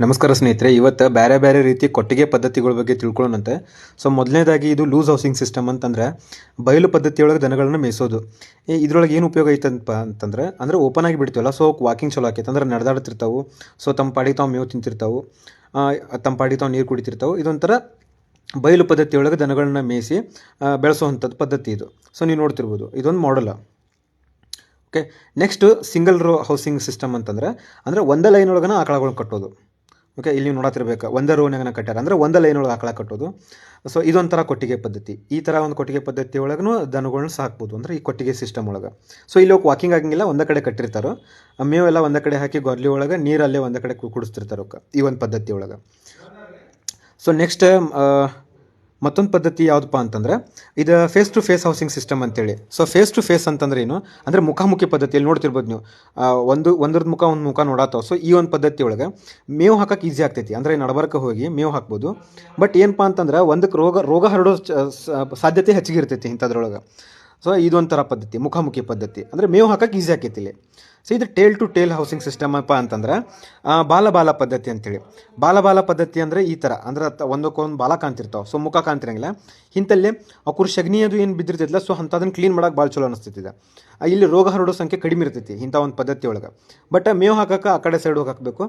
ನಮಸ್ಕಾರ ಸ್ನೇಹಿತರೆ, ಇವತ್ತು ಬೇರೆ ಬೇರೆ ರೀತಿ ಕೊಟ್ಟಿಗೆ ಪದ್ಧತಿಗಳ ಬಗ್ಗೆ ತಿಳ್ಕೊಳ್ಳೋಣಂತೆ. ಸೊ, ಮೊದಲನೇದಾಗಿ ಇದು ಲೂಸ್ ಹೌಸಿಂಗ್ ಸಿಸ್ಟಮ್ ಅಂತಂದ್ರೆ ಬಯಲು ಪದ್ಧತಿಯೊಳಗೆ ದನಗಳನ್ನು ಮೇಯಿಸೋದು. ಇದರೊಳಗೆ ಏನು ಉಪಯೋಗ ಐತಂತ ಅಂತಂದ್ರೆ, ಅಂದ್ರೆ ಓಪನ್ ಆಗಿ ಬಿಡ್ತೀವಲ್ಲ, ಸೊ ವಾಕಿಂಗ್ ಚಲೋ ಆಕೈತೆ, ಅಂದ್ರೆ ನಡೆದಾಡ್ತಿರ್ತಾವೆ, ಸೊ ತಮ್ಮ ಪಾಡಿಗೆ ತಾವು ಮೇವು ತಿಂತಿರ್ತಾವೆ ತಮ್ಮ ಪಾಡಿಗೆ ತಾವು ನೀರು ಕುಡಿತಿರ್ತಾವೆ, ಇದೊಂಥರ ಬಯಲು ಪದ್ಧತಿಯೊಳಗೆ ದನಗಳನ್ನ ಮೇಯಿಸಿ ಬೆಳೆಸೋವಂಥದ್ದು ಪದ್ಧತಿ ಇದು. ಸೊ, ನೀವು ನೋಡ್ತಿರ್ಬೋದು, ಇದೊಂದು ಮಾಡಲ್ಲ okay next single row housing system ಅಂತಂದ್ರೆ, ಅಂದ್ರೆ ಒಂದೇ ಲೈನ್ ಒಳಗನ ಆಕಳಗಳನ್ನ ಕಟ್ಟೋದು. ಓಕೆ ಇಲ್ಲಿ ನೋಡತ್ತಿರ್ಬೇಕು ಒಂದೇ ರೋನ್ಯಾಗನ ಕಟ್ಟ್ಯಾರ ಅಂದ್ರೆ ಒಂದೇ ಲೈನ್ ಒಳಗೆ ಆಕಳ ಕಟ್ಟೋದು. ಸೊ ಇದೊಂಥರ ಕೊಟ್ಟಿಗೆ ಪದ್ಧತಿ. ಈ ಥರ ಒಂದು ಕೊಟ್ಟಿಗೆ ಪದ್ಧತಿ ಒಳಗೂ ದನಗಳನ್ನ ಸಾಕ್ಬೋದು. ಅಂದ್ರೆ ಈ ಕೊಟ್ಟಿಗೆ ಸಿಸ್ಟಮ್ ಒಳಗೆ. ಸೊ ಇಲ್ಲಿ ಹೋಗಿ ವಾಕಿಂಗ್ ಆಗಂಗಿಲ್ಲ, ಒಂದೇ ಕಡೆ ಕಟ್ಟಿರ್ತಾರೆ. ಮೇವು ಮೇವೆಲ್ಲ ಒಂದೇ ಕಡೆ ಹಾಕಿ ಗೊರ್ಲಿ ಒಳಗೆ ನೀರಲ್ಲೇ ಒಂದೇ ಕಡೆ ಕುಡಿಸ್ತಿರ್ತಾರೆ ಈ ಒಂದು ಪದ್ಧತಿ ಒಳಗೆ. ಸೊ ನೆಕ್ಸ್ಟ್ ಮತ್ತೊಂದು ಪದ್ಧತಿ ಯಾವುದಪ್ಪ ಅಂತಂದ್ರೆ, ಇದು face to face housing system ಅಂತೇಳಿ. ಸೊ ಫೇಸ್ ಟು ಫೇಸ್ ಅಂತಂದ್ರೆ ಏನು? ಅಂದರೆ ಮುಖಾಮುಖಿ ಪದ್ಧತಿಯಲ್ಲಿ ನೋಡ್ತಿರ್ಬೋದು ನೀವು. ಒಂದು ಒಂದ್ರದ್ದು ಮುಖ, ಒಂದು ಮುಖ ನೋಡತ್ತಾವ ಸೊ ಈ ಒಂದು ಪದ್ಧತಿ ಒಳಗೆ ಮೇವು ಹಾಕಕ್ಕೆ ಈಸಿ ಆಗ್ತೈತಿ. ಅಂದರೆ ನಡಬರ್ಕ ಹೋಗಿ ಮೇವು ಹಾಕ್ಬೋದು. ಬಟ್ ಏನಪ್ಪ ಅಂತಂದ್ರೆ ಒಂದಕ್ಕೆ ರೋಗ ರೋಗ ಹರಡೋ ಸಾಧ್ಯತೆ ಹೆಚ್ಚಿಗೆ ಇರ್ತೈತಿ ಇಂಥದ್ರೊಳಗೆ. ಸೊ ಇದೊಂಥರ ಪದ್ಧತಿ, ಮುಖಾಮುಖಿ ಪದ್ಧತಿ. ಅಂದರೆ ಮೇವು ಹಾಕಕ್ಕೆ ಈಸಿ ಆಕೈತಿ ಇಲ್ಲಿ. ಸೊ ಇದು tail to tail housing system ಅಪ್ಪ ಅಂತಂದ್ರೆ ಬಾಲ ಬಾಲ ಪದ್ಧತಿ ಅಂತೇಳಿ. ಬಾಲ ಬಾಲ ಪದ್ಧತಿ ಅಂದರೆ ಈ ಥರ ಅಂದ್ರೆ ಒಂದಕ್ಕೊಂದು ಬಾಲ ಕಾಣ್ತಿರ್ತಾವೆ. ಸೊ ಮುಖ ಕಾಣ್ತಿರಂಗಿಲ್ಲ. ಇಂಥಲ್ಲಿ ಅವ್ರ ಸಗಣಿ ಅದು ಏನು ಬಿದ್ದಿರ್ತೈತಿಲ್ಲ ಸೊ ಅಂಥದನ್ನ ಕ್ಲೀನ್ ಮಾಡೋಕೆ ಭಾಳ ಚಲೋ ಅನಿಸ್ತೈತಿ ಇಲ್ಲಿ ರೋಗ ಹರಡೋ ಸಂಖ್ಯೆ ಕಡಿಮೆ ಇರ್ತೈತಿ ಇಂಥ ಒಂದು ಪದ್ಧತಿ ಒಳಗೆ. ಬಟ್ ಮೇವು ಹಾಕಕ್ಕೆ ಆ ಕಡೆ ಸೈಡ್ ಹೋಗಿ ಹಾಕಬೇಕು.